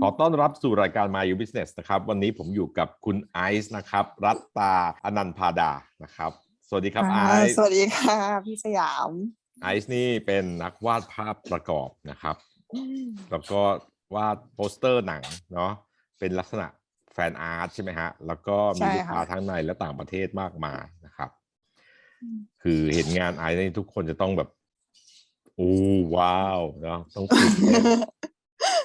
ขอต้อนรับสู่รายการ My You Business นะครับ วันนี้ผมอยู่กับคุณไอซ์นะครับ รัตตาอนันต์พาดานะครับ สวัสดีครับไออ่าซ์สวัสดีค่ะ พี่สยามไอซ์นี่เป็นนักวาดภาพประกอบนะครับ แล้วก็วาดโปสเตอร์หนังเนาะเป็นลักษณะแฟนอาร์ตใช่ไหมฮะ แล้วก็มีใช่ลูกค่ะค้าทั้งในและต่างประเทศมากมายนะครับอืมคือเห็นงานไอซ์นี่ทุกคนจะต้องแบบโอ้ว้าวเนาะต้องตื่นเต้นเพราะ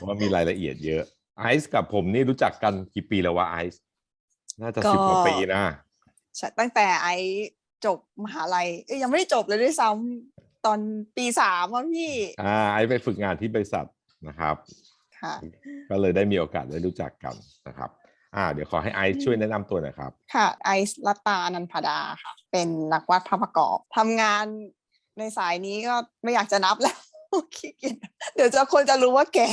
ว่ามีรายละเอียดเยอะไอซ์กับผมนี่รู้จักกันกี่ปีแล้ววะไอซ์น่าจะก็สิบกว่าปีนะใช่ตั้งแต่ไอจบมหาลัยเอ้ยยังไม่ได้จบเลยด้วยซ้ำตอนปีสามอะพี่อ่าไอซ์ไปฝึกงานที่บริษัทนะครับค่ะก็เลยได้มีโอกาสได้รู้จักกันนะครับอ่าเดี๋ยวขอให้ไอซ์ช่วยแนะนำตัวหน่อยครับ ค่ะ ไอซ์รัตตาอนันต์พาดาค่ะ เป็นนักวาดภาพประกอบทำงานในสายนี้ก็ไม่อยากจะนับแล้ว ขี้เกียจเดี๋ยวจะคนจะรู้ว่าแก่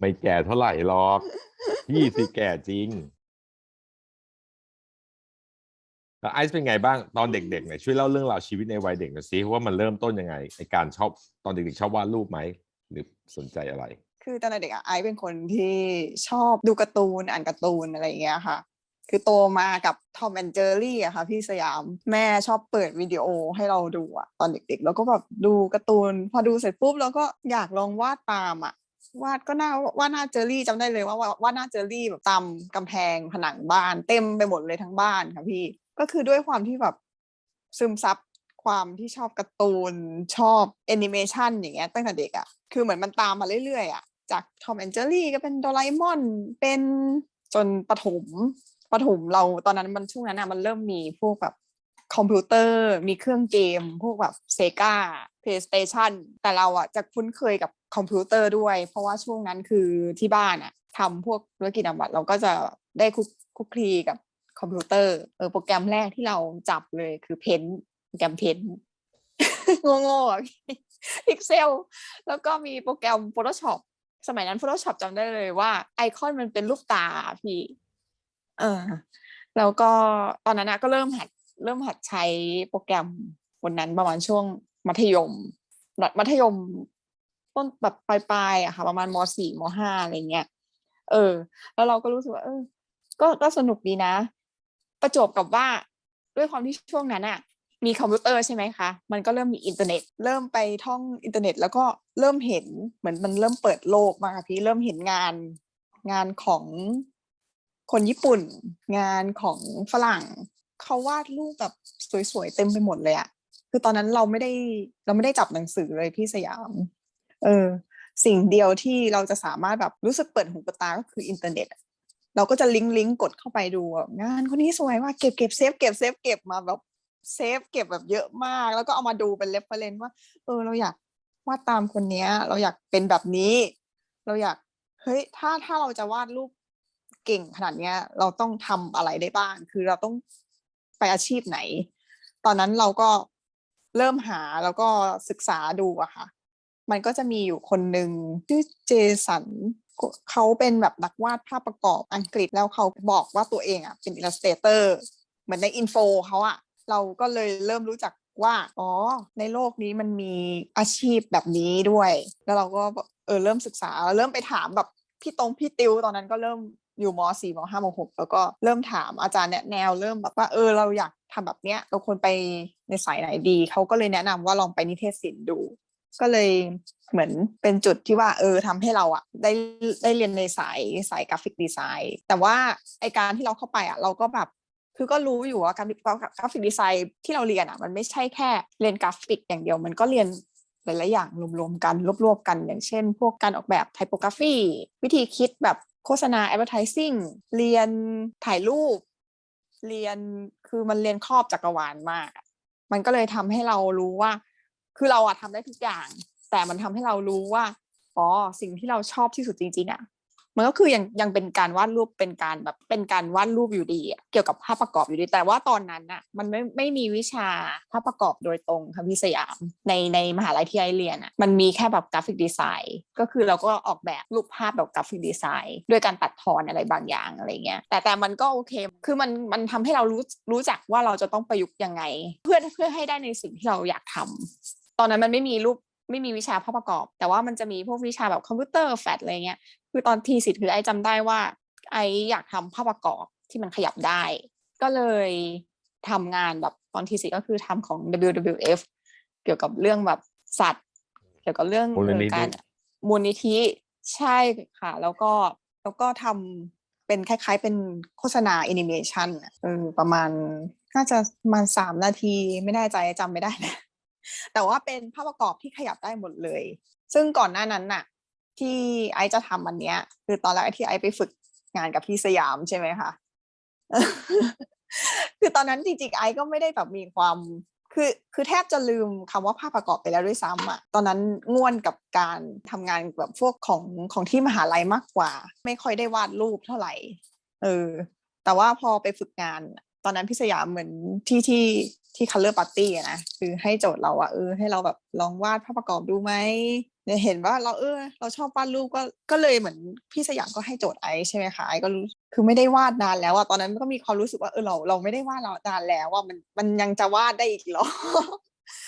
ไม่แก่เท่าไหร่หรอก พี่สิแก่จริงแล้วไอซ์เป็นไงบ้างตอนเด็กๆเนี่ยช่วยเล่าเรื่องราวชีวิตในวัยเด็กหน่อยสิว่ามันเริ่มต้นยังไงในการชอบตอนเด็กๆชอบวาดรูปไหมหรือสนใจอะไร คือตอนเด็กอะไอซ์เป็นคนที่ชอบดูการ์ตูนอ่านการ์ตูนอะไรอย่างเงี้ยค่ะ คือโตมากับทอมแอนเจอรี่อะค่ะพี่สยามแม่ชอบเปิดวิดีโอให้เราดูอะตอนเด็กๆ แล้วก็แบบดูการ์ตูน พอดูเสร็จปุ๊บแล้วก็อยากลองวาดตามอะวาดก็น่าวาดหน้าเจอรี่จำได้เลยว่าวาดหน้าเจอรี่แบบตามกำแพงผนังบ้าน เต็มไปหมดเลยทั้งบ้านค่ะพี่ ก็คือด้วยความที่แบบซึมซับความที่ชอบการ์ตูนชอบแอนิเมชันอย่างเงี้ยตั้งแต่เด็กอะคือเหมือนมันตามมาเรื่อยๆอะจากทอมแอนเจอรี่ก็เป็นโดราเอมอนเป็นจนประถม ประถมเราตอนนั้นมันช่วงนั้นอะมันเริ่มมีพวกแบบคอมพิวเตอร์มีเครื่องเกม พวกแบบเซกาเพลย์สเตชันแต่เราอะจะคุ้นเคยกับคอมพิวเตอร์ด้วย เพราะว่าช่วงนั้นคือที่บ้านอะทำพวกธุรกิจนำบัตเราก็จะได้คุกคุกคลีกับคอมพิวเตอร์เออโปรแกรมแรกที่เราจับเลยคือเพนโปรแกรมเพนโง่ๆอะพี่ Excel แล้วก็มีโปรแกรม Photoshop สมัยนั้น Photoshop จำได้เลยว่าไอคอนมันเป็นรูปตาพี่ เออแล้วก็ตอนนั้นนะก็เริ่มหัดเริ่มหัดใช้โปรแกรมวันนั้นประมาณช่วงมัธยม มัธยมต้นแบบปลายๆอะค่ะ ประมาณมสี่มห้าอะไรเงี้ยเออ แล้วเราก็รู้สึกว่า เออ ก็ก็สนุกดีนะ ประจบกับว่าด้วยความที่ช่วงนั้นอะมีคอมพิวเตอร์ใช่ไหมคะ มันก็เริ่มมีอินเทอร์เน็ต เริ่มไปท่องอินเทอร์เน็ต แล้วก็เริ่มเห็นเหมือนมันเริ่มเปิดโลกมากค่ะพี่เริ่มเห็นงานงานของ คนญี่ปุ่น งานของฝรั่งเขาวาดรูปแบบสวยๆเต็มไปหมดเลยอะคือตอนนั้นเราไม่ได้เราไม่ได้จับหนังสือเลยพี่สยาม เออ สิ่งเดียวที่เราจะสามารถแบบรู้สึกเปิดหูเปิดตาก็คืออินเทอร์เน็ตเราก็จะลิงก์ลิงก์กดเข้าไปดูงานคนนี้สวยว่ากเก็บเก็บเซฟเก็บเซฟเก็บมาแบบเซฟเก็บแบบเยอะมาก แล้วก็เอามาดูเป็นเรฟเฟรนซ์ว่า เออ เราอยากวาดตามคนเนี้ย เราอยากเป็นแบบนี้ เราอยากเฮ้ยถ้าถ้าเราจะวาดรูป เก่งขนาดเนี้ย เราต้องทำอะไรได้บ้าง คือเราต้องไปอาชีพไหน ตอนนั้นเราก็เริ่มหาแล้วก็ศึกษาดูอะค่ะ มันก็จะมีอยู่คนหนึ่งชื่อเจสันเขาเป็นแบบนักวาดภาพประกอบอังกฤษแล้วเขาบอกว่าตัวเองอะเป็นอิลลัสเตเตอร์เหมือนในอินโฟเขาอะเราก็เลยเริ่มรู้จักว่าอ๋อในโลกนี้มันมีอาชีพแบบนี้ด้วย แล้วเราก็เออเริ่มศึกษาเริ่มไปถามแบบพี่ตรงพี่ติวตอนนั้นก็เริ่ม อยู่มสี่มห้ามหกแล้วก็เริ่มถามอาจารย์แนะแนวเริ่มแบบว่าเออเราอยากทำแบบเนี้ยเราควรไปในสายไหนดีเขาก็เลยแนะนำว่าลองไปนิเทศศิลป์ดู ก็เลยเหมือนเป็นจุดที่ว่าเออทำให้เราอะได้ได้เรียนในสายสายกราฟิกดีไซน์ แต่ว่าไอการที่เราเข้าไปอะเราก็แบบคือก็รู้อยู่ว่ากาฟิกราฟิกดีไซน์ที่เราเรียนอะมันไม่ใช่แค่เรียนกราฟิกอย่างเดียว มันก็เรียนหลายๆอย่างรวมๆกันรวบๆกัน อย่างเช่น พวกการออกแบบไทโปกราฟีวิธีคิดแบบ โฆษณา advertising เรียนถ่ายรูป เรียนคือมันเรียนครอบจักรวาลมาก มันก็เลยทำให้เรารู้ว่า คือเราอะทำได้ทุกอย่าง แต่มันทำให้เรารู้ว่าอ๋อสิ่งที่เราชอบที่สุดจริงๆอะ มันก็คือยังยังเป็นการวาดรูปเป็นการแบบเป็นการวาดรูปอยู่ดีเกี่ยวกับภาพประกอบอยู่ดี แต่ว่าตอนนั้นอะมันไม่ไม่มีวิชาภาพประกอบโดยตรงค่ะพี่สยามในในมหาลัยที่ไอเรียนอะมันมีแค่แบบกราฟิกดีไซน์ก็คือเราก็ออกแบบรูปภาพแบบกราฟิกดีไซน์ด้วยการตัดทอนอะไรบางอย่างอะไรเงี้ยแต่แต่มันก็โอเค คือมันมันทำให้เรารู้รู้จักว่าเราจะต้องประยุกต์ยังไง เพื่อเพื่อให้ได้ในสิ่งที่เราอยากทำตอนนั้นมันไม่มีรูป ไม่มีวิชาภาพประกอบ แต่ว่ามันจะมีพวกวิชาแบบคอมพิวเตอร์แฟลชอะไรเงี้ยคือตอนทีสิทธิ์คือไอจำได้ว่า ไออยากทำภาพประกอบที่มันขยับได้ ก็เลยทำงานแบบตอนทีสิทธิ์ก็คือทำของ WWF เกี่ยวกับเรื่องแบบสัตว์ เกี่ยวกับเรื่องมูลนิธิเอ่อการมูลนิธิใช่ค่ะ แล้วก็แล้วก็ทำเป็นคล้าย ๆ เป็นโฆษณาแอนิเมชันอะเออประมาณน่าจะประมาณสามนาทีไม่แน่ใจจำไม่ได้นะ แต่ว่าเป็นภาพประกอบที่ขยับได้หมดเลย ซึ่งก่อนหน้านั้นน่ะ ที่ไอจะทำอันเนี้ย คือตอนแรกที่ไอไปฝึกงานกับพี่สยามใช่ไหมคะคือตอนนั้นจริงๆไอก็ไม่ได้แบบมีความคือคือแทบจะลืมคำว่าภาพประกอบไปแล้วด้วยซ้ำอะตอนนั้นง่วนกับการทำงานแบบพวกของของที่มหาลัยมากกว่า ไม่ค่อยได้วาดรูปเท่าไหร่ เออ แต่ว่าพอไปฝึกงาน ตอนนั้นพี่สยามเหมือนที่ที่ ที่ color party อะนะคือให้โจทย์เราอะเออให้เราแบบลองวาดภาพประกอบดูไหมเนี่ยเห็นว่าเราเออ เราชอบวาดรูปก็ก็เลยเหมือนพี่สยามก็ให้โจทย์ไอซ์ใช่ไหมคะไอซ์ก็รู้คือไม่ได้วาดนานแล้วอะตอนนั้นก็มีความรู้สึกว่าเออเราเราไม่ได้วาดเรานานแล้วว่ามันมันยังจะวาดได้อีกเหรอ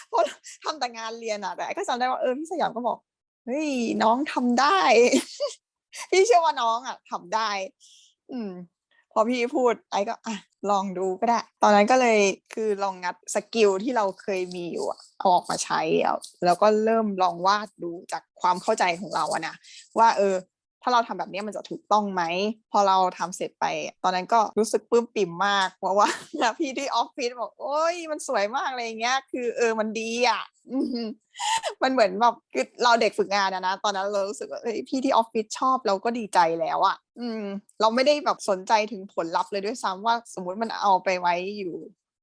เพราะทำแต่งานเรียนอะแต่ไอก็จำได้ว่าเออพี่สยามก็บอกเฮ้ยน้องทำได้ พี่เชื่อว่าน้องอะทำได้ อืม อพี่พูดไอ้ก็อะลองดูก็ได้ ตอนนั้นก็เลยคือลองงัดสกิลที่เราเคยมีอยู่อะเอาออกมาใช้แล้วแล้วก็เริ่มลองวาดดูจากความเข้าใจของเราอะนะว่าเออ ถ้าเราทำแบบนี้มันจะถูกต้องไหม พอเราทำเสร็จไป ตอนนั้นก็รู้สึกปลื้มปิ่มมาก เพราะว่าพี่ที่ออฟฟิศบอกโอ้ยมันสวยมากอะไรอย่างเงี้ย คือเออมันดีอะมันเหมือนแบบคือเราเด็กฝึกงานอะนะตอนนั้นเรารู้สึกว่าเอ้ยพี่ที่ออฟฟิศชอบเราก็ดีใจแล้วอะอืม เราไม่ได้แบบสนใจถึงผลลัพธ์เลยด้วยซ้ำว่า สมมุติมันเอาไปไว้อยู่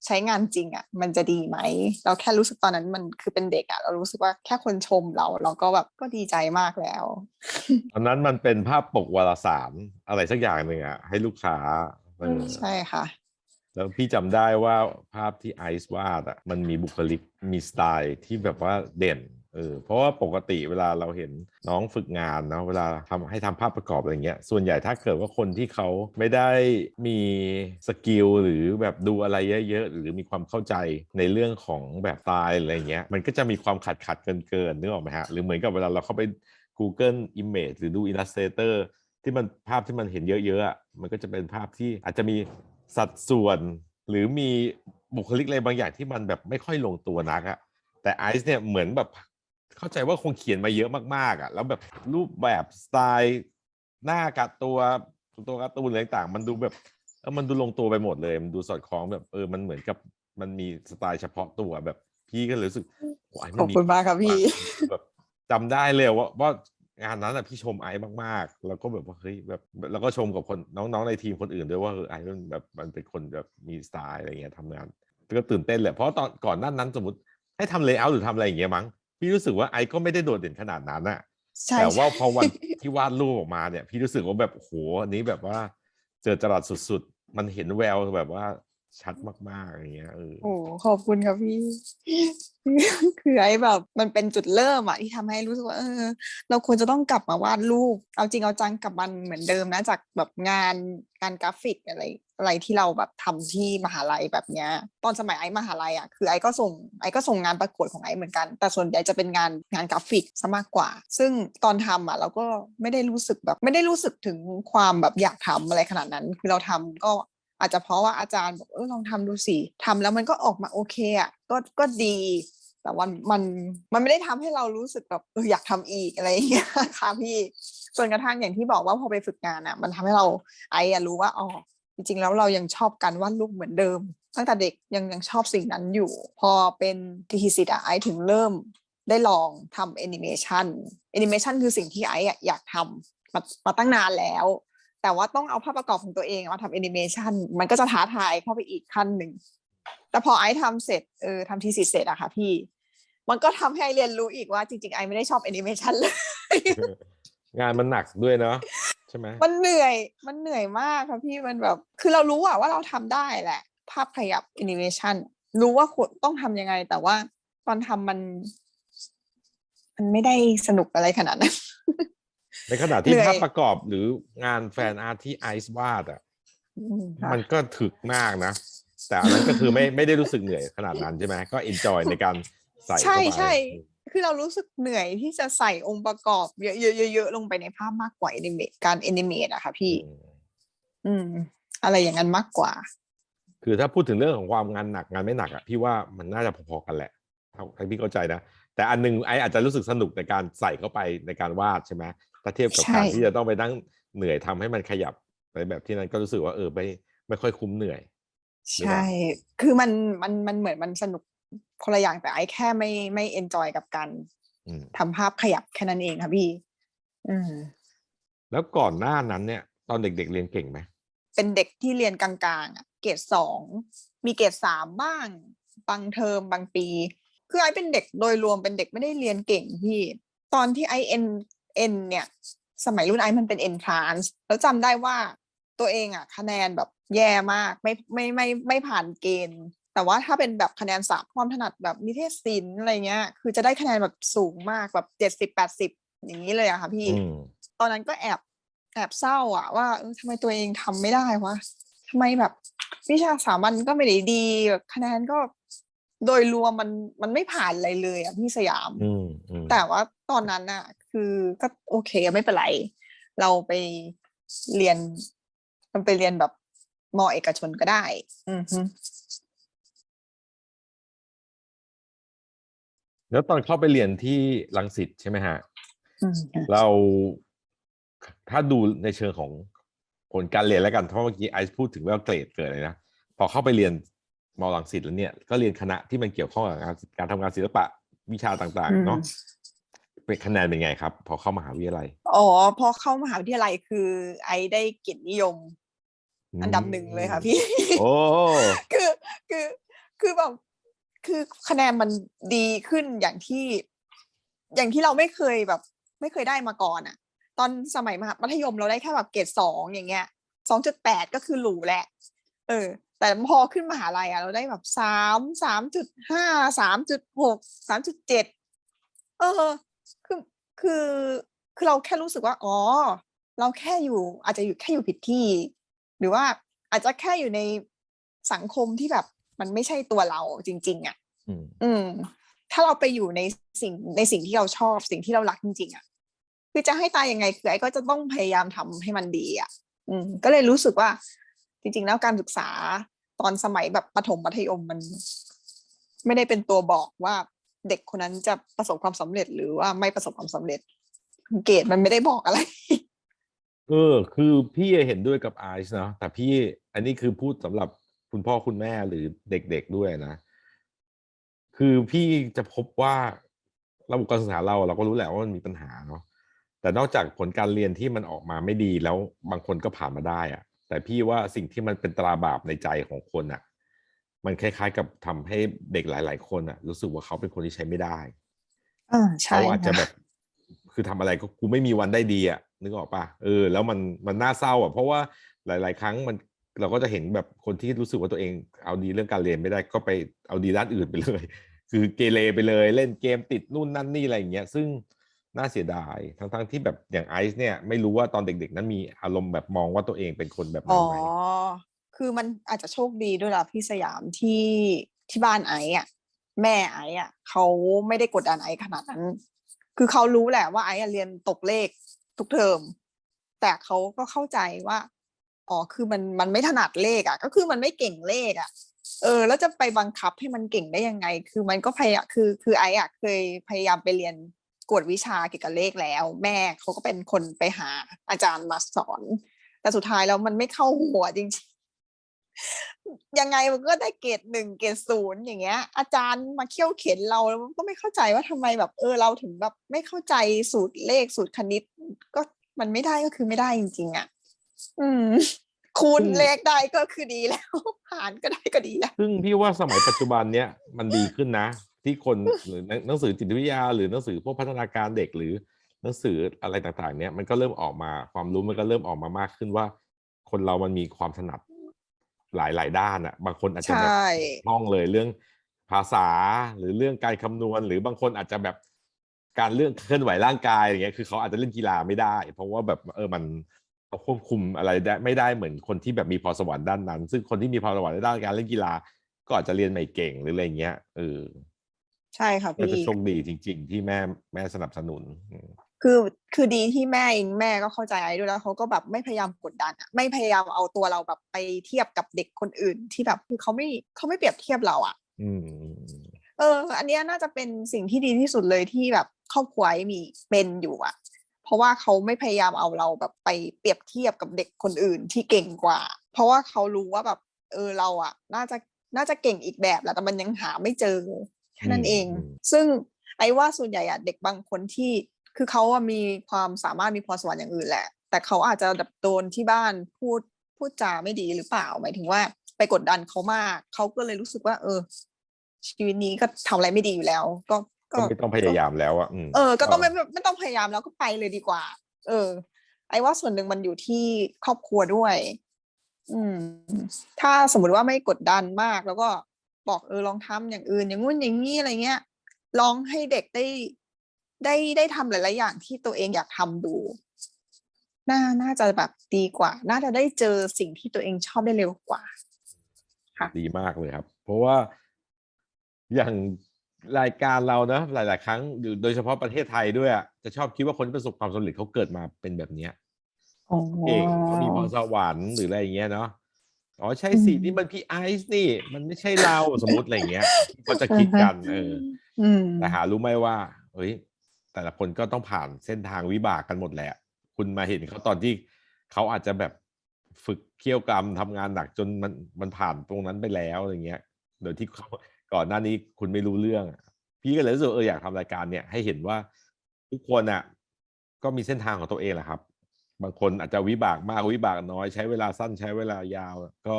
ใช้งานจริงอะมันจะดีไหม เราแค่รู้สึกตอนนั้นมันคือเป็นเด็กอะเรารู้สึกว่าแค่คนชมเรา เราก็แบบก็ดีใจมากแล้ว ตอนนั้นมันเป็นภาพปกวารสารอะไรสักอย่างหนึ่งอะให้ลูกค้าเออใช่ค่ะ แล้วพี่จำได้ว่าภาพที่ไอซ์วาดอะมันมีบุคลิกมีสไตล์ที่แบบว่าเด่น เออเพราะว่าปกติเวลาเราเห็นน้องฝึกงานเนาะเวลาทำให้ทำภาพประกอบอะไรเงี้ยส่วนใหญ่ถ้าเกิดว่าคนที่เขาไม่ได้มีสกิลหรือแบบดูอะไรเยอะๆหรือมีความเข้าใจในเรื่องของแบบตล์อะไรเงี้ยมันก็จะมีความขัดขัดเกินเกินๆนึกออกไหมฮะหรือเหมือนกับเวลาเราเข้าไป Google Image หรือดู Illustrator ที่มันภาพที่มันเห็นเยอะๆมันก็จะเป็นภาพที่อาจจะมีสัดส่วนหรือมีบุคลิกอะไรบางอย่างที่มันแบบไม่ค่อยลงตัวนักอะแต่ไอซ์เนี่ยเหมือนแบบ เข้าใจว่าคงเขียนมาเยอะมากๆอะแล้วแบบรูปแบบสไตล์หน้ากับตัวตัวการ์ตูนอะไรต่างๆมันดูแบบเออมันดูลงตัวไปหมดเลย มันดูสอดคล้องแบบเออมันเหมือนกับมันมีสไตล์เฉพาะตัวแบบ พี่ก็เลยรู้สึกโอ้ยขอบคุณมากครับพี่แบบจำได้เลยว่าว่างานนั้นอะพี่ชมไอซ์มากๆ แล้วก็แบบว่าเฮ้ยแบบแล้วก็ชมกับคนน้องๆในทีมคนอื่นด้วยว่าเออไอซ์มันแบบมันเป็นคนแบบมีสไตล์อะไรเงี้ยทำงานก็ตื่นเต้นแหละเพราะตอนก่อนหนั้นนั้นสมมติให้ทำเลเยอร์หรือทำอะไรอย่างเงี้ยมั้ง พี่รู้สึกว่าไอซ์ก็ไม่ได้โดดเด่นขนาดนั้นอะใช่แต่ว่าใช่พอวันที่วาดรูปออกมาเนี่ย พี่รู้สึกว่าแบบโอ้โหอันนี้แบบว่า เจอจรัสสุดๆ มันเห็นแววแบบว่า ชัดมากๆอย่างเงี้ยเออโอ้ขอบคุณครับพี่ คือไอ้แบบ มันเป็นจุดเริ่มอะที่ทำให้รู้สึกว่าเออ เราควรจะต้องกลับมาวาดรูป เอาจริงเอาจังกับมันเหมือนเดิมนะ จากแบบงานการกราฟิกอะไร อะไรที่เราแบบทำที่มหาลัยแบบเนี้ย ตอนสมัยไอ้มหาลัยอะคือไอ้ก็ส่งไอ้ก็ส่งงานประกวดของไอ้เหมือนกัน แต่ส่วนใหญ่จะเป็นงานงานกราฟิกซะมากกว่า ซึ่งตอนทำอะเราก็ไม่ได้รู้สึกแบบ ไม่ได้รู้สึกถึงความแบบอยากทำอะไรขนาดนั้น คือเราทำก็ อาจจะเพราะว่าอาจารย์บอกเออลองทำดูสิทำแล้วมันก็ออกมาโอเคอะก็ก็ดี แต่วันมันมันไม่ได้ทำให้เรารู้สึกแบบเอออยากทำอีกอะไรอย่างเงี้ยค่ะพี่จนกระทั่งอย่างที่บอกว่าพอไปฝึกงานอะ มันทำให้เราไอ้อะรู้ว่าอ๋อจริงๆแล้วเรายังชอบการวาดรูปเหมือนเดิม ตั้งแต่เด็กยังยังชอบสิ่งนั้นอยู่ พอเป็นทีสิทธ์อะไอถึงเริ่มได้ลองทำแอนิเมชันแอนิเมชันคือสิ่งที่ไออะอยากทำมามาตั้งนานแล้ว แต่ว่าต้องเอาภาพประกอบของตัวเองมาทำแอนิเมชันมันก็จะท้าทายเข้าไปอีกขั้นหนึ่ง แต่พอไอซ์ทำเสร็จเออทำทีสิทธ์เสร็จอะค่ะพี่ มันก็ทำให้ไอเรียนรู้อีกว่าจริง ๆ ไอไม่ได้ชอบแอนิเมชันเลย งานมันหนักด้วยเนาะใช่ไหมมันเหนื่อย มันเหนื่อยมากค่ะพี่มันแบบ คือเรารู้อะว่าเราทำได้แหละ ภาพขยับแอนิเมชันรู้ว่าควรต้องทำยังไง แต่ว่าตอนทำมัน มันไม่ได้สนุกอะไรขนาดนั้น ในขณะที่เหนื่อยภาพประกอบหรืองานแฟนอาร์ตที่ไอซ์วาดอะอืมค่ะมันก็ถึกมากนะ แต่อันนั้นก็คือไม่ไม่ได้รู้สึกเหนื่อยขนาดนั้นใช่ไหมก็เอนจอยในการใส่ใช่เข้าไปใช่คือเรารู้สึกเหนื่อยที่จะใส่องค์ประกอบเยอะๆเยอะๆลงไปในภาพมากกว่าแอนิเมตการแอนิเมตอะค่ะพี่อืมอืม อะไรอย่างนั้นมากกว่า คือถ้าพูดถึงเรื่องของความงานหนักงานไม่หนักอะพี่ว่ามันน่าจะพอๆกันแหละเท่าที่พี่เข้าใจนะแต่อันหนึงไออาจจะรู้สึกสนุกในการใส่เข้าไปในการวาดใช่ไหม ถ้าเทียบกับใช่การที่จะต้องไปนั่งเหนื่อยทำให้มันขยับในแบบที่นั้นก็รู้สึกว่าเออไม่ไม่ค่อยคุ้มเหนื่อยหรือเปล่าใช่ คือมันมันมันเหมือนมันสนุกคนละอย่างแต่ไอ้แค่ไม่ไม่เอนจอยกับการอืมทำภาพขยับแค่นั้นเองค่ะพี่ อืมแล้วก่อนหน้านั้นเนี่ย ตอนเด็กๆเรียนเก่งไหมเป็นเด็กที่เรียนกลางๆอะเกรดสองมีเกรดสามบ้าง บางเทอมบางปี คือไอเป็นเด็กโดยรวมเป็นเด็กไม่ได้เรียนเก่งพี่ ตอนที่ไอเอ็น เอ็นเนี่ย สมัยรุ่นไอมันเป็น entrance แล้วจำได้ว่าตัวเองอะคะแนนแบบแย่มากไม่ไม่ไม่ไม่ผ่านเกณฑ์ แต่ว่าถ้าเป็นแบบคะแนนสามความถนัดแบบนิเทศศิลป์อะไรเงี้ย คือจะได้คะแนนแบบสูงมากแบบเจ็ดสิบแปดสิบอย่างนี้เลยอะค่ะพี่อืมตอนนั้นก็แอบแอบเศร้าอะว่าเออทำไมตัวเองทำไม่ได้วะทำไมแบบวิชาสามัญก็ไม่ได้ดีแบบคะแนนก็โดยรวมมันมันไม่ผ่านอะไรเลยอะพี่สยามอืมอืมแต่ว่าตอนนั้นน่ะ คือก็โอเคไม่เป็นไร เราไปเรียน มันไปเรียนแบบมอเอกชนก็ได้ อือฮึแล้วตอนเข้าไปเรียนที่รังสิตใช่ไหมฮะอืมเราถ้าดูในเชิงของผลการเรียนแล้วกัน เพราะเมื่อกี้ไอซ์พูดถึงว่าเกรดเกิดอะไรนะ พอเข้าไปเรียนมอลังสิตแล้วเนี่ย ก็เรียนคณะที่มันเกี่ยวข้องกับการการทำงานศิลปะวิชาต่างๆ เนาะ เป็นคะแนนเป็นไงครับ พอเข้ามหาวิทยาลัยอ๋อพอเข้ามหาวิทยาลัยคือ ไอได้เกียรตินิยม อันดับหนึ่งเลยค่ะพี่โอ้คือคือคือแบบคือคะแนนมันดีขึ้นอย่างที่ อย่างที่เราไม่เคยแบบ ไม่เคยได้มาก่อนอะ่ะตอนสมัยมหามัธยมเราได้แค่แบบเกรดสองอย่างเงี้ยสองจุดแปดก็คือหรูแหละ เออ แต่พอขึ้นมหาลัยอะเราได้แบบสามสามจุดห้าสามจุดหกสามจุดเจ็ดเออ คือคือคือเราแค่รู้สึกว่าอ๋อ เราแค่อยู่ อาจจะอยู่แค่อยู่ผิดที่ หรือว่าอาจจะแค่อยู่ในสังคมที่แบบ มันไม่ใช่ตัวเราจริง ๆ อะ อืมอืมถ้าเราไปอยู่ในสิ่งในสิ่งที่เราชอบสิ่งที่เรารักจริง ๆ อะ คือจะให้ตายยังไงคือไอ้ก็จะต้องพยายามทำให้มันดีอะ อืม ก็เลยรู้สึกว่า จริง ๆ แล้วการศึกษาตอนสมัยแบบประถมมัธยมมัน ไม่ได้เป็นตัวบอกว่า เด็กคนนั้นจะประสบความสำเร็จหรือว่าไม่ประสบความสำเร็จ เกรดมันไม่ได้บอกอะไร เออ คือพี่เห็นด้วยกับไอซ์นะแต่พี่อันนี้คือพูดสำหรับคุณพ่อคุณแม่หรือเด็กๆด้วยนะ คือพี่จะพบว่าระบบการศึกษาเราเราก็รู้แหละว่ามันมีปัญหาเนาะแต่นอกจากผลการเรียนที่มันออกมาไม่ดีแล้วบางคนก็ผ่านมาได้อะแต่พี่ว่าสิ่งที่มันเป็นตราบาปในใจของคนอะ มันคล้ายๆกับทำให้เด็กหลาย ๆ คนอะรู้สึกว่าเขาเป็นคนที่ใช้ไม่ได้อ่าใช่เขาอาจจะค่แบบคือทำอะไรก็กูไม่มีวันได้ดีอะนึกออกปะเออแล้วมันมันน่าเศร้าอะเพราะว่าหลาย ๆ ครั้งมันเราก็จะเห็นแบบคนที่รู้สึกว่าตัวเองเอาดีเรื่องการเรียนไม่ได้ก็ไปเอาดีด้านอื่นไปเลย คือเกเรไปเลยเล่นเกมติดนู่นนั่นนี่อะไรอย่างเงี้ยซึ่งน่าเสียดายทั้งๆที่แบบอย่างไอซ์เนี่ย ไม่รู้ว่าตอนเด็ก ๆ นั้นมีอารมณ์แบบมองว่าตัวเองเป็นคนแบบอ๋นั้อนไหม คือมันอาจจะโชคดีด้วยล่ะพี่สยามที่ที่บ้านไอ้อะแม่ไอ้อะเขาไม่ได้กดดันไอ้ขนาดนั้น คือเขารู้แหละว่าไอ้เรียนตกเลขทุกเทอม แต่เขาก็เข้าใจว่าอ๋อคือมันมันไม่ถนัดเลขอะก็คือมันไม่เก่งเลขอะเออ แล้วจะไปบังคับให้มันเก่งได้ยังไง คือมันก็พยายามคือคือไอ้อะเคยพยายามไปเรียนกวดวิชาเกี่ยวกับเลขแล้ว แม่เขาก็เป็นคนไปหาอาจารย์มาสอน แต่สุดท้ายแล้วมันไม่เข้าหัวจริง ยังไงมันก็ได้เกรดหนึ่งเกรดศูนย์อย่างเงี้ย อาจารย์มาเขี่ยวเข็นเราแล้วมันก็ไม่เข้าใจว่าทำไมแบบ เออเราถึงแบบไม่เข้าใจสูตรเลขสูตรคณิต ก็มันไม่ได้ก็คือไม่ได้จริงๆอะอืมคูณซึ่งเลขได้ก็คือดีแล้วหารก็ได้ก็ดีแล้ว ซึ่งพี่ว่าสมัยปัจจุบันเนี้ยมันดีขึ้นนะ ที่คนหรือหนังหนังสือจิตวิทยา หรือหนังสือพวกพัฒนาการเด็กหรือหนังสืออะไรต่างๆ เนี้ยมันก็เริ่มออกมาความรู้มันก็เริ่มออกมามากขึ้นว่า คนเรามันมีความถนัด หลายหลาย ๆ ด้านอะบางคนอาจจะใชแบบ่คล่องเลยเรื่องภาษาหรือเรื่องการคำนวณ หรือบางคนอาจจะแบบการเรื่องเคลื่อนไหวร่างกายอย่างเงี้ยคือเขาอาจจะเล่นกีฬาไม่ได้ เพราะว่าแบบเออมันเขาควบคุมอะไรได้ไม่ได้เหมือนคนที่แบบมีพรสวรรค์ด้านนั้น ซึ่งคนที่มีพรสวรรค์ในด้านการเล่นกีฬาก็อาจจะเรียนไม่เก่งหรืออะไรเงี้ยเออใช่ค่ะก็จะพี่โชคดีจริง ๆ ที่แม่แม่สนับสนุนอืม คือคือดีที่แม่เองแม่ก็เข้าใจไอ้ด้วยแล้วเขาก็แบบไม่พยายามกดดันอะไม่พยายามเอาตัวเราแบบไปเทียบกับเด็กคนอื่น ที่แบบคือเขาไม่เขาไม่เปรียบเทียบเราอะอืมเออ อันเนี้ยน่าจะเป็นสิ่งที่ดีที่สุดเลยที่แบบครอบครัวไอ้มีเป็นอยู่อะเพราะว่าเขาไม่พยายามเอาเราแบบไปเปรียบเทียบกับเด็กคนอื่นที่เก่งกว่า เพราะว่าเขารู้ว่าแบบ เออเราอะน่าจะน่าจะเก่งอีกแบบแหละแต่มันยังหาไม่เจอแค่นั้นเองอืมซึ่งไอ้ว่าส่วนใหญ่อะเด็กบางคนที่ คือเขาอะมีความสามารถมีพรสวรรค์อย่างอื่นแหละ แต่เขาอาจจะแบบโดนที่บ้านพูดพูดจาไม่ดีหรือเปล่าหมายถึงว่าไปกดดันเขามาก เขาก็เลยรู้สึกว่า เออ ชีวิตนี้ก็ทำอะไรไม่ดีอยู่แล้ว ก็ก็ไม่ต้องพยายามแล้วอะมเออ ก็ต้องไม่ไม่ไม่ต้องพยายามแล้วก็ไปเลยดีกว่า เออ ไอ้ว่าส่วนหนึ่งมันอยู่ที่ครอบครัวด้วย อืม ถ้าสมมติว่าไม่กดดันมาก แล้วก็บอกเออลองทำอย่างอื่น อย่างงู้นอย่างนี้อะไรเงี้ยลองให้เด็กได้ ได้ได้ทำหลาย ๆ อย่างที่ตัวเองอยากทำดู น่าน่าจะแบบดีกว่า น่าจะได้เจอสิ่งที่ตัวเองชอบได้เร็วกว่า ค่ะ ดีมากเลยครับ เพราะว่าอย่างรายการเรานะหลาย ๆ ครั้งโดยเฉพาะประเทศไทยด้วยอะจะชอบคิดว่าคนที่ประสบความสำเร็จเขาเกิดมาเป็นแบบเนี้ยอ๋อเก่งเขามีพรสวรรค์หรืออะไรอย่างเงี้ยเนาะอ๋อใช่สิอืมนี่มันพี่ไอซ์นี่ มันไม่ใช่เราสมมติอะไรอย่างเงี้ยเขาจะคิดกันเอออืมแต่หารู้ไหมว่าเฮ้ย แต่ละคนก็ต้องผ่านเส้นทางวิบากกันหมดแหละ คุณมาเห็นเขาตอนที่เขาอาจจะแบบฝึกเคี่ยวกรรมทำงานหนักจนมันมันผ่านตรงนั้นไปแล้วอะไรเงี้ย โดยที่เขาก่อนหน้านี้คุณไม่รู้เรื่อง พี่ก็เลยรู้สึกเอออยากทำรายการเนี่ยให้เห็นว่าทุกคนอะก็มีเส้นทางของตัวเองแหละครับ บางคนอาจจะวิบากมากวิบากน้อยใช้เวลาสั้นใช้เวลายาวก็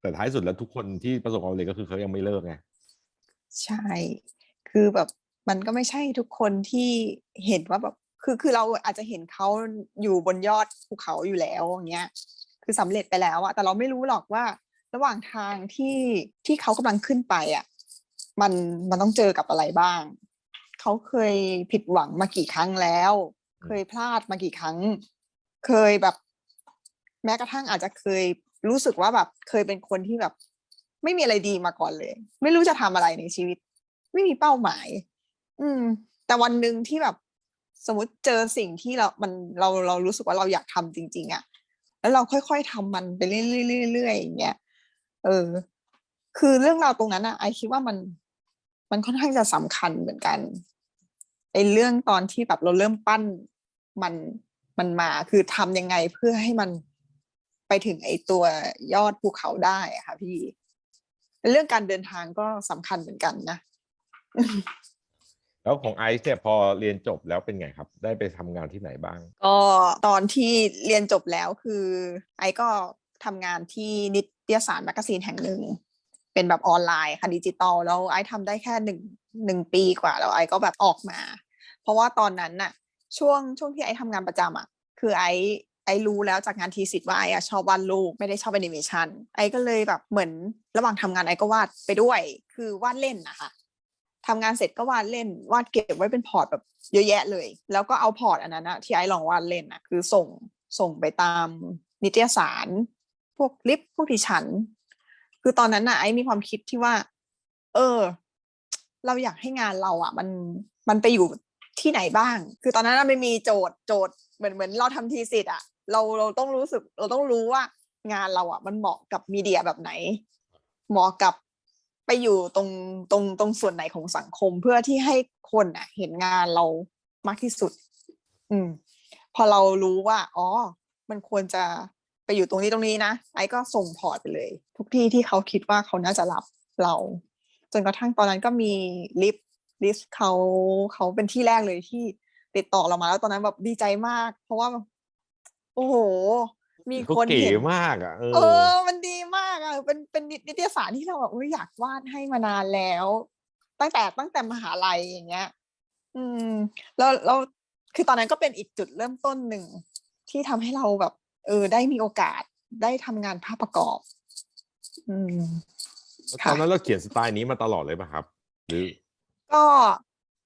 แต่ท้ายสุดแล้วทุกคนที่ประสบความสำเร็จก็คือเขายังไม่เลิกไงใช่ คือแบบ มันก็ไม่ใช่ทุกคนที่เห็นว่าแบบคือคือเราอาจจะเห็นเขาอยู่บนยอดภูเขาอยู่แล้วอย่างเงี้ย คือสำเร็จไปแล้วอะแต่เราไม่รู้หรอกว่า ระหว่างทางที่ที่เขากำลังขึ้นไปอะมันมันต้องเจอกับอะไรบ้าง เขาเคยผิดหวังมากี่ครั้งแล้ว เคยพลาดมากี่ครั้ง เคยแบบ แม้กระทั่งอาจจะเคยรู้สึกว่าแบบเคยเป็นคนที่แบบ ไม่มีอะไรดีมาก่อนเลย ไม่รู้จะทำอะไรในชีวิต ไม่มีเป้าหมาย อืม แต่วันหนึ่งที่แบบ สมมติเจอสิ่งที่เรา มันเราเรารู้สึกว่าเราอยากทำจริง ๆอะแล้วเราค่อยๆทำมันไปเรื่อยๆอย่างเงี้ยเออ คือเรื่องราวตรงนั้นอะไอคิดว่ามันมันค่อนข้างจะสำคัญเหมือนกันไอเรื่องตอนที่แบบเราเริ่มปั้นมันมันมาคือทำยังไงเพื่อให้มันไปถึงไอตัวยอดภูเขาได้อะค่ะพี่ เรื่องการเดินทางก็สำคัญเหมือนกันนะ แล้วของไอซ์เนี่ยพอเรียนจบแล้วเป็นไงครับ ได้ไปทำงานที่ไหนบ้าง ก็ตอนที่เรียนจบแล้วคือ ไอ้ก็ทำงานที่นิตยสารแมกกาซีนแห่งหนึ่ง เป็นแบบออนไลน์ค่ะดิจิตอลแล้วไอ้ทำได้แค่หนึ่งหนึ่งปีกว่า แล้วไอ้ก็แบบออกมา เพราะว่าตอนนั้นน่ะ ช่วงช่วงที่ไอ้ทำงานประจำอะคือไอ้ไอ้รู้แล้วจากงานทีสิทธ์ว่าไอ้ชอบวาดรูปไม่ได้ชอบแอนิเมชันไอ้ก็เลยแบบเหมือนระหว่างทำงานไอ้ก็วาดไปด้วย คือวาดเล่นนะคะ ทำงานเสร็จก็วาดเล่นวาดเก็บไว้เป็นพอร์ตแบบเยอะแยะเลย แล้วก็เอาพอร์ตอันนั้นนะที่ไอ้ลองวาดเล่นนะคือส่งส่งไปตามนิตยสาร พวกลิปพวกดิฉัน คือตอนนั้นนะไอ้มีความคิดที่ว่า เออ เราอยากให้งานเราอะ มันมันไปอยู่ที่ไหนบ้าง คือตอนนั้นน่ะไม่มีโจทย์โจทย์เหมือนเหมือนเราทำทีสิทธ์อะ เราเราต้องรู้สึก เราต้องรู้ว่างานเราอะ มันเหมาะกับมีเดียแบบไหน เหมาะกับ ไปอยู่ตรงตรงตรงส่วนไหนของสังคมเพื่อที่ให้คนอะ เห็นงานเรามากที่สุด อืม พอเรารู้ว่า อ๋อ มันควรจะไปอยู่ตรงนี้ตรงนี้นะ ไอ้ก็ส่งพอร์ตไปเลย ทุกที่ที่เขาคิดว่าเขาน่าจะรับเรา จนกระทั่งตอนนั้นก็มีลิฟลิฟเขาเขาเป็นที่แรกเลยที่ติดต่อเรามาแล้วตอนนั้นแบบดีใจมาก เพราะว่า โอ้โห มีเขาคนเก๋เห็นมากอะเอเอออ มันดีมากอะเป็นเป็นนิตยสารที่เราแบบอุ๊ยอยากวาดให้มานานแล้ว ตั้งแต่ตั้งแต่มหาลัยอย่างเงี้ย อืม แล้วแล้วคือตอนนั้นก็เป็นอีกจุดเริ่มต้นหนึ่งที่ทำให้เราแบบ เออ ได้มีโอกาสได้ทำงานภาพประกอบ อืมตค่ะอนนั้นเราเขียนสไตล์นี้มาตลอดเลยป่ะครับ หรือ ก็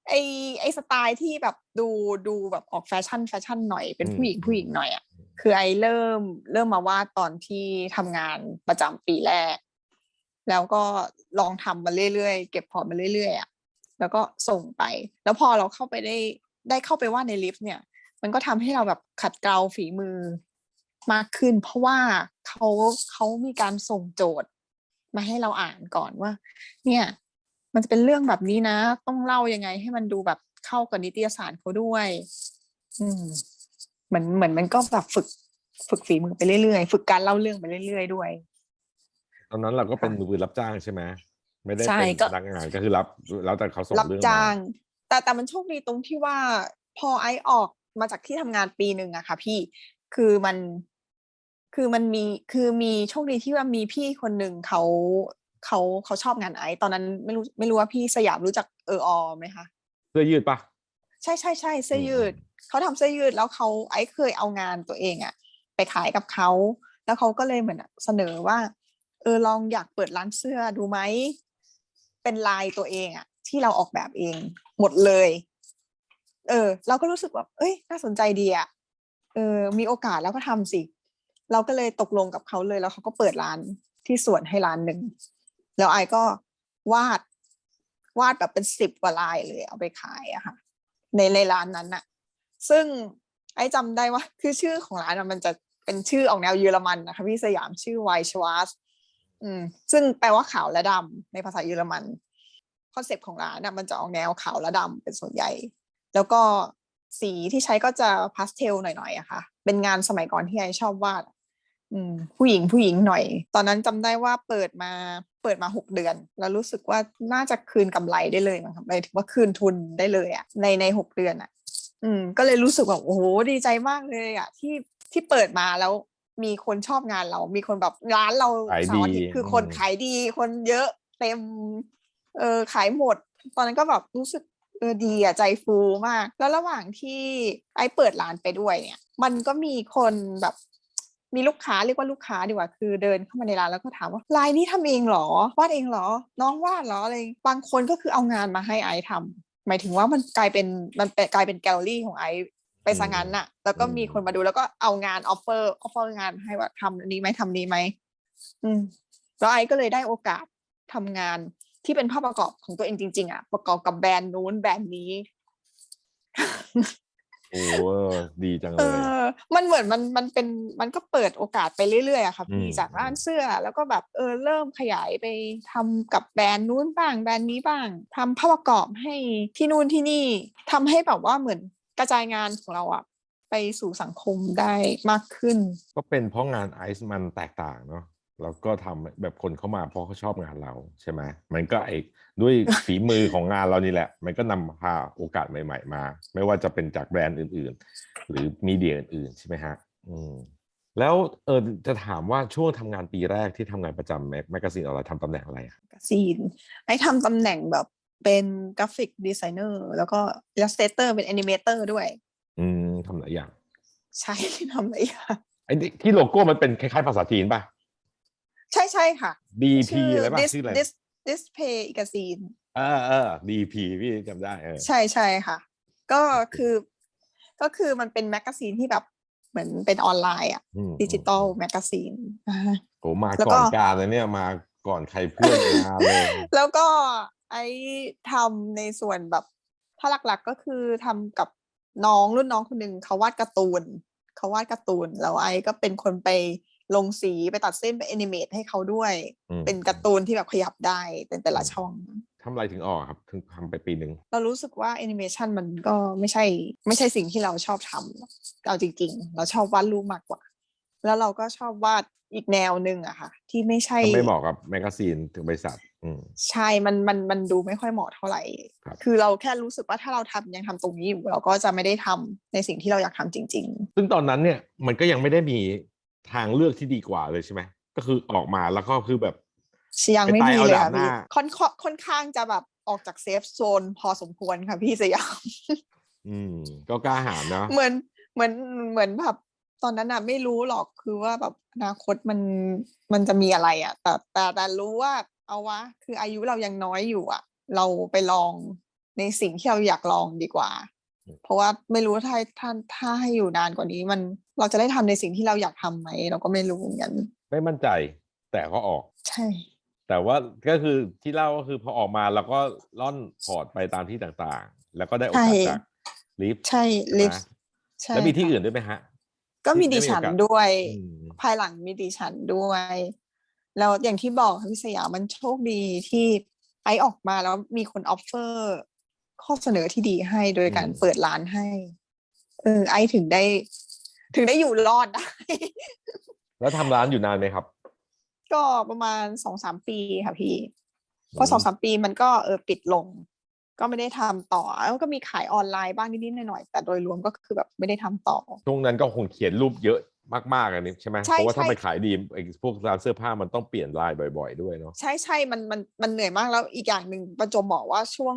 ไอไอสไตล์ที่แบบดูดูแบบออกแฟชั่นแฟชั่นหน่อยเป็นผู้หญิงผู้หญิงหน่อยอะ คือไอเริ่มเริ่มมาวาดตอนที่ทำงานประจำปีแรก แล้วก็ลองทำมาเรื่อยๆ เก็บพอร์ตมาเรื่อยๆอะแล้วก็ส่งไป แล้วพอเราเข้าไปได้ได้เข้าไปวาดในลิฟต์เนี่ย มันก็ทำให้เราแบบขัดเกลาฝีมือมากขึ้น เพราะว่าเขาเขามีการส่งโจทย์มาให้เราอ่านก่อนว่า เนี่ย มันจะเป็นเรื่องแบบนี้นะ ต้องเล่ายังไงให้มันดูแบบเข้ากับนิตยสารเขาด้วย อืม เหมือนเหมือนมันก็แบบฝึกฝึกฝีมือไปเรื่อยๆ ฝึกการเล่าเรื่องไปเรื่อยๆด้วย ตอนนั้นเราก็เป็นค่ะมือปืนรับจ้างใช่ไหมไม่ได้ใช่เป็นก็ พนักงานก็คือรับแล้วแต่เขาส่งรับเรื่องมาจ้าง แต่แต่มันโชคดีตรงที่ว่า พอไอซ์ออกมาจากที่ทำงานปีหนึ่งอะค่ะ พี่คือมันคือมันมีคือมีโชคดีที่ว่ามีพี่คนหนึ่งเขาเขาเขาชอบงานไอซ์ตอนนั้นไม่รู้ไม่รู้ว่าพี่สยามรู้จักเอออไหมคะ เสื้อยืดปะ ใช่ใช่ใช่เสื้อยืดอืมเขาทำเสื้อยืดแล้วเขาไอซ์เคยเอางานตัวเองอะไปขายกับเขาแล้วเขาก็เลยเหมือนเสนอว่า เออลองอยากเปิดร้านเสื้อดูไหมเป็นลายตัวเองอะที่เราออกแบบเอง หมดเลย เออ เราก็รู้สึกว่า เอ้ย น่าสนใจดีอะเออ มีโอกาสแล้วก็ทำสิ เราก็เลยตกลงกับเขาเลยแล้วเขาก็เปิดร้านที่สวนให้ร้านหนึ่งแล้วไอก็วาดวาดแบบเป็นสิบกว่าลายเลยเอาไปขายอะค่ะ ในในร้านนั้นน่ะซึ่งไอ้จำได้ว่าคือชื่อของร้านมันจะเป็นชื่อออกแนวเยอรมันนะคะพี่สยามชื่อไวชวาสอืมซึ่งแปลว่าขาวและดำในภาษาเยอรมันคอนเซปต์ของร้านอะมันจะออกแนวขาวและดำเป็นส่วนใหญ่ แล้วก็สีที่ใช้ก็จะพาสเทลหน่อยๆอะค่ะ เป็นงานสมัยก่อนที่ไอชอบวาดอืมผู้หญิงผู้หญิงหน่อย ตอนนั้นจำได้ว่าเปิดมา ปิดมาหกเดือน แล้วรู้สึกว่าน่าจะคืนกำไรได้เลยมั้งครับหมายถึงว่าคืนทุนได้เลยอะในในหกเดือนอะอืมก็เลยรู้สึกแบบโอ้โหดีใจมากเลยอะที่ที่เปิดมาแล้วมีคนชอบงานเรา มีคนแบบร้านเราขายเสาร์อาดีทิตย์คือคนอืมขายดี คนเยอะเต็ม เออขายหมด ตอนนั้นก็แบบรู้สึกเออดีอะใจฟูมาก แล้วระหว่างที่ไอ้เปิดร้านไปด้วยเนี่ย มันก็มีคนแบบ มีลูกค้าเรียกว่าลูกค้าดีกว่าคือเดินเข้ามาในร้านแล้วก็ถามว่าลายนี้ทำเองเหรอวาดเองเหรอ น้องวาดเหรออะไรบางคนก็คือเอางานมาให้ไอซ์ทำหมายถึงว่ามันกลายเป็นมันเป็นกลายเป็นแกลเลอรี่ของไอซ์ไปซะงั้นน่ะ แล้วก็มีคนมาดูแล้วก็เอางานออฟเฟอร์ออฟเฟอร์งานให้ว่าทำอันนี้ไหมทำนี้ไหมอืมแล้วไอซ์ก็เลยได้โอกาสทำงานที่เป็นภาพประกอบของตัวเองจริง ๆ อะ ประกอบกับแบรนด์นู้นแบรนด์นี้ โอ้ดีจังเลเอยอมันเหมือนมันมันเป็นมันก็เปิดโอกาสไปเรื่อยๆอะค่ะพี่อืมจากร้านเสื้อแล้วก็แบบเออเริ่มขยายไปทำกับแบรนด์นู้นบ้างแบรนด์นี้บ้างทำภาพประกอบให้ที่นู่นที่นี่ทำให้แบบว่าเหมือนกระจายงานของเราอะไปสู่สังคมได้มากขึ้น ก็เป็นเพราะงานไอซ์มันแตกต่างเนาะ แล้วก็ทำแบบคนเข้ามาเพราะเขาชอบงานเราใช่ไหมมันก็ไอ้ด้วยฝีมือของงานเรานี่แหละ มันก็นำพาโอกาสใหม่ ๆ มา ไม่ว่าจะเป็นจากแบรนด์อื่น ๆ หรือมีเดียอื่นๆ ใช่ไหมฮะ อืมแล้วเออจะถามว่าช่วงทำงานปีแรกที่ทำงานประจำแมกกาซีนอะไรทำตำแหน่งอะไรอะซีนไอ้ทำตำแหน่งแบบเป็นกราฟิกดีไซเนอร์แล้วก็อิลลัสเตเตอร์เป็นแอนิเมเตอร์ด้วย อืมทำหลายอย่าง ใช่ทำอะไรอย่างไอ้ที่ที่โลโก้มันเป็นคล้ายๆภาษาจีนป่ะ ใช่ใช่ค่ะ DP อะไรป่ะ Dis- ชื่ออะไร Dis- Display อีกซีนเออเออ DP พี่จำได้เออใช่ใช่ค่ะ ก็คือก็คือมันเป็นแมกกาซีนที่แบบเหมือนเป็นออนไลน์อะอืมดิจิตอลแมกกาซีนอ่าโหมาแล้วก่ก็อนการเลยเนี่ยมาก่อนใครเพื่อนมาเลยแล้วก็ไอ้ทำในส่วนแบบ ถ้าหลักๆก็คือทำกับน้องรุ่นน้องคนหนึ่งเขาวาดการ์ตูนเขาวาดการ์ตูนแล้วไอ้ก็เป็นคนไป ลงสีไปตัดเส้นไปแอนิเมตให้เขาด้วยอืมเป็นการ์ตูนที่แบบขยับได้เป็นแต่ละช่องทำอะไรถึงออกครับถึงทำไปปีหนึ่งเรารู้สึกว่าแอนิเมชันมันก็ไม่ใช่ไม่ใช่สิ่งที่เราชอบทำเอาจริง ๆ เราชอบวาดรูปมากกว่า แล้วเราก็ชอบวาดอีกแนวหนึ่งอะค่ะ ที่ไม่ใช่ก็ไม่เหมาะกับแมกกาซีนถึงบริษัทอืมใช่ มัน มัน มันดูไม่ค่อยเหมาะเท่าไหร่ครับคือเราแค่รู้สึกว่าถ้าเราทำยังทำตรงนี้อยู่เราก็จะไม่ได้ทำในสิ่งที่เราอยากทำจริงซึ่งตอนนั้นเนี่ยมันก็ยังไม่ได้มี ทางเลือกที่ดีกว่าเลยใช่ไหมก็คือออกมาแล้วก็คือแบบๆยังไม่ไปตายมีเอาเลยดาบค่ะหน้าพี่ค่อนค่อนค่อนข้างจะแบบออกจากเซฟโซนพอสมควรค่ะพี่สยาม อืม ก็กล้าหาญเนาะเหมือนเหมือนเหมือนแบบตอนนั้นอะไม่รู้หรอกคือว่าแบบอนาคตมันมันจะมีอะไรอะแต่แต่แต่รู้ว่าเอาวะ คืออายุเรายังน้อยอยู่อะเราไปลองในสิ่งที่เราอยากลองดีกว่า เพราะว่าไม่รู้ว่าถ้าถ้าถ้าให้อยู่นานกว่านี้ มันเราจะได้ทำในสิ่งที่เราอยากทำไหมเราก็ไม่รู้เหมือนกันไม่มั่นใจ แต่ก็ออก ใช่ แต่ว่าก็คือที่เล่าก็คือพอออกมาแล้วก็ล่อนพอร์ตไปตามที่ต่างๆ แล้วก็ได้โอกาสใช่จากลิฟต์ใช่ลิฟต์ใช่แล้วมีที่ค่ะอื่นด้วยไหมฮะ ก็มีที่ดิได้มีฉันโอกาสด้วยอืมภายหลังมีดิฉันด้วยแล้วอย่างที่บอกค่ะพี่สยามมันโชคดีที่ไอซ์ออกมาแล้วมีคนออฟเฟอร์ ข้อเสนอที่ดีให้โดยการเปิดร้านให้ เออ ไอซ์ถึงได้ ถึงได้อยู่รอดได้ แล้วทำร้านอยู่นานไหมครับ ก็ประมาณสองสามปีค่ะพี่พอสองสามปีมันก็เออปิดลง ก็ไม่ได้ทำต่อแล้วก็มีขายออนไลน์บ้างนิดๆหน่อยๆแต่โดยรวมก็คือแบบไม่ได้ทำต่อช่วงนั้นก็คงเขียนรูปเยอะ มากๆอันนี้ใช่ไหมใช่เพราะว่าถ้าใช่ไปขายดีไอ้พวกร้านเสื้อผ้ามันต้องเปลี่ยนลายบ่อย ๆ ด้วยเนาะใช่ใช่มันมันมันเหนื่อยมากแล้วอีกอย่างหนึ่งประจวบบอกว่าช่วง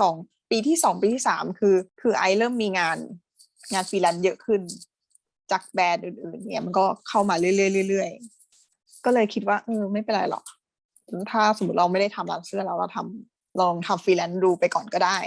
สองปีที่สองปีที่สามคือ คือไอเริ่มมีงานงานฟรีแลนซ์เยอะขึ้น จากแบรนด์อื่นๆ เนี่ยมันก็เข้ามาเรื่อยๆเรื่อยๆก็เลยคิดว่าเออไม่เป็นไรหรอกถ้าสมมติเราไม่ได้ทำร้านเสื้อเราเราทำลองทำฟรีแลนซ์ดูไปก่อนก็ได้